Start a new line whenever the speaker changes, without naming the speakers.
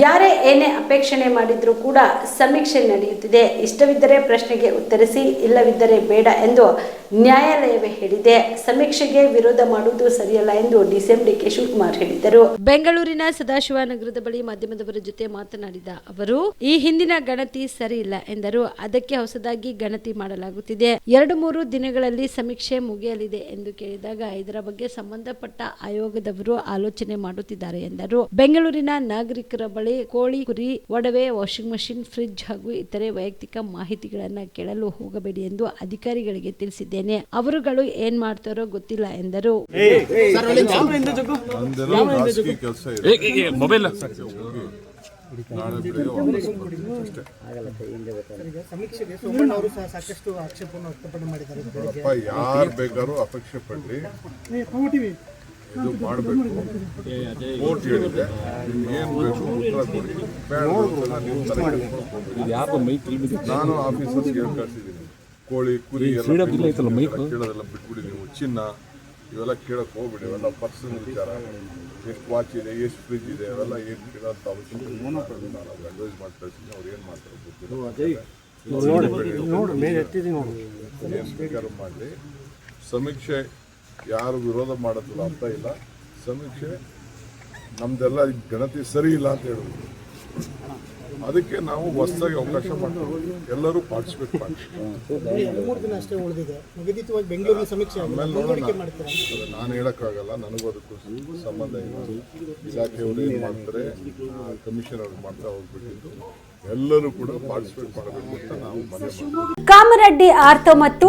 ಯಾರೇ ಏನೇ ಅಪೇಕ್ಷಣೆ ಮಾಡಿದ್ರೂ ಕೂಡ ಸಮೀಕ್ಷೆ ನಡೆಯುತ್ತಿದೆ. ಇಷ್ಟವಿದ್ದರೆ ಪ್ರಶ್ನೆಗೆ ಉತ್ತರಿಸಿ, ಇಲ್ಲವಿದ್ದರೆ ಬೇಡ ಎಂದು ನ್ಯಾಯಾಲಯವೇ ಹೇಳಿದೆ. ಸಮೀಕ್ಷೆಗೆ ವಿರೋಧ ಮಾಡುವುದು ಸರಿಯಲ್ಲ ಎಂದು ಡಿಸಿಎಂ ಡಿಕೆ ಶಿವಕುಮಾರ್ ಹೇಳಿದರು ಬೆಂಗಳೂರಿನ ಸದಾಶಿವನಗರದ ಬಳಿ ಮಾಧ್ಯಮದವರ ಜೊತೆ ಮಾತನಾಡಿದ ಅವರು, ಈ ಹಿಂದಿನ ಗಣತಿ ಸರಿ ಇಲ್ಲ ಎಂದರು. ಅದಕ್ಕೆ ಹೊಸದಾಗಿ ಗಣತಿ ಮಾಡಲಾಗುತ್ತಿದೆ. ಎರಡು ಮೂರು ದಿನಗಳಲ್ಲಿ ಸಮೀಕ್ಷೆ ಮುಗಿಯಲಿದೆ ಎಂದು ಕೇಳಿದಾಗ ಇದರ ಬಗ್ಗೆ ಸಂಬಂಧಪಟ್ಟ ಆಯೋಗದವರು ಆಲೋಚನೆ ಮಾಡುತ್ತಿದ್ದಾರೆ ಎಂದರು. ಬೆಂಗಳೂರಿನ ನಾಗರಿಕರ ಕೋಳಿ ಕುರಿ ಒಡವೆ ವಾಷಿಂಗ್ ಮಷಿನ್ ಫ್ರಿಡ್ಜ್ ಹಾಗೂ ಇತರೆ ವೈಯಕ್ತಿಕ ಮಾಹಿತಿಗಳನ್ನ ಕೇಳಲು ಹೋಗಬೇಡಿ ಎಂದು ಅಧಿಕಾರಿಗಳಿಗೆ ತಿಳಿಸಿದ್ದೇನೆ. ಅವರುಗಳು ಏನ್ ಮಾಡ್ತಾರೋ ಗೊತ್ತಿಲ್ಲ ಎಂದರು.
ಯಾರು ಬೇಕಾದ್ರೂ ಅಪೇಕ್ಷೆ ಪಡಲಿ. ಇದು ಮಾಡಬೇಕು. ಕೋರ್ಟ್ ಹೇಳಿದೆ ಏನು ಬೇಕು ಉತ್ತರ ಕೊಡಿ. ಬೇಡ ನಾನು ಆಫೀಸರ್ಸ್ಗೆ ಕಳ್ಸಿದ್ದೀನಿ. ಕೋಳಿ ಕುರಿ ಎಲ್ಲ ಕೇಳೋದೆಲ್ಲ ಬಿಟ್ಬಿಡಿ ನೀವು. ಚಿನ್ನ ಇವೆಲ್ಲ ಕೇಳಕ್ ಹೋಗ್ಬಿಡಿ. ಇವೆಲ್ಲ ಪರ್ಸನಲ್ ವಿಚಾರ. ಎಷ್ಟು ವಾಚ್ ಇದೆ ಎಷ್ಟು ಫ್ರಿಜ್ ಇದೆ ಅವೆಲ್ಲ ಏನು ಕೇಳೋಂಥ ಅವಶ್ಯಕತೆ ಇಲ್ಲ. ನಾನು ಅವ್ರಿಗೆ ಅಡ್ವೈಸ್ ಮಾಡಿ ಕಳ್ಸಿದ್ದೀನಿ. ಅವ್ರು ಏನು ಮಾಡ್ತಾರೆ ಗೊತ್ತಿಲ್ಲ. ಏನು ಬೇಕಾದ್ರೂ ಮಾಡಲಿ. ಸಮೀಕ್ಷೆ ಯಾರು ವಿರೋಧ ಮಾಡೋದಿಲ್ಲ ಅರ್ಥ ಇಲ್ಲ. ಸಮೀಕ್ಷೆ ನಮ್ದೆಲ್ಲ ಈ ಗಣತಿ ಸರಿ ಇಲ್ಲ ಅಂತ ಹೇಳಿದ್ರು. ಅದಕ್ಕೆ ನಾವು ಹೊಸದಾಗಿ ಅವಕಾಶ ಮಾಡ್ತೀವಿ. ಎಲ್ಲರೂ ಪಾರ್ಟಿಸಿಪೇಟ್ ಮಾಡಿ.
ಎರಡು ಮೂರು ದಿನ ಅಷ್ಟೇ ಉಳಿದಿದೆ. ನಿಗದಿತವಾಗಿ ಬೆಂಗಳೂರಿನ ಸಮೀಕ್ಷೆ ಆಗಿದೆ.
ಆಮೇಲೆ ನೋಡೋಣ.
ಮಾಡ್ತಾರೆ?
ನಾನು ಹೇಳೋಕ್ಕಾಗಲ್ಲ. ನನಗೂ ಅದಕ್ಕೂ ಸಂಬಂಧ ಇಲ್ಲ. ಇಲಾಖೆಯವರು ಏನು ಮಾಡ್ತಾರೆ? ಕಮಿಷನ್ ಅವ್ರು ಮಾಡ್ತಾ ಹೋಗ್ಬಿಟ್ಟಿದ್ದು. ಎಲ್ಲರೂ ಕೂಡ ಪಾರ್ಟಿಸಿಪೇಟ್ ಮಾಡಬೇಕು ಅಂತ ನಾವು ಮನೆ ಮಾಡ್ತೀವಿ.
ಕಾಮರೆಡ್ಡಿ ಆರ್ಥೋ ಮತ್ತು